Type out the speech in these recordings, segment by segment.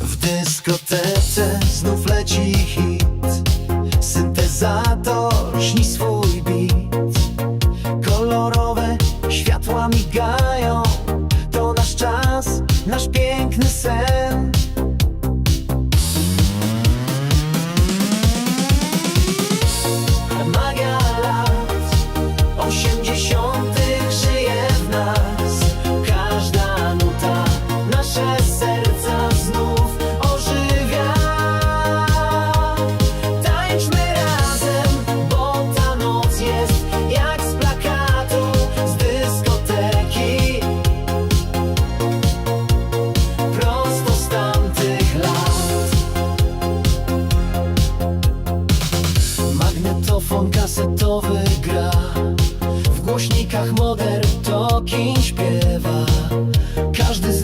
W dyskotece znów kasetowy gra. W głośnikach modern tokin śpiewa. Każdy z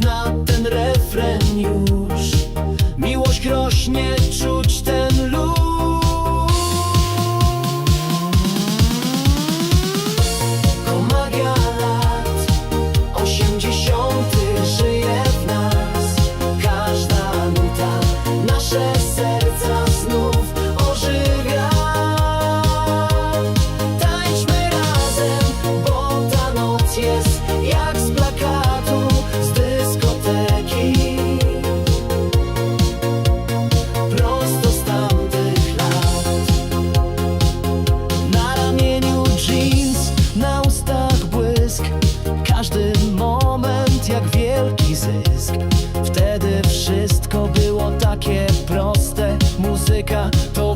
Wtedy wszystko było takie proste. Muzyka to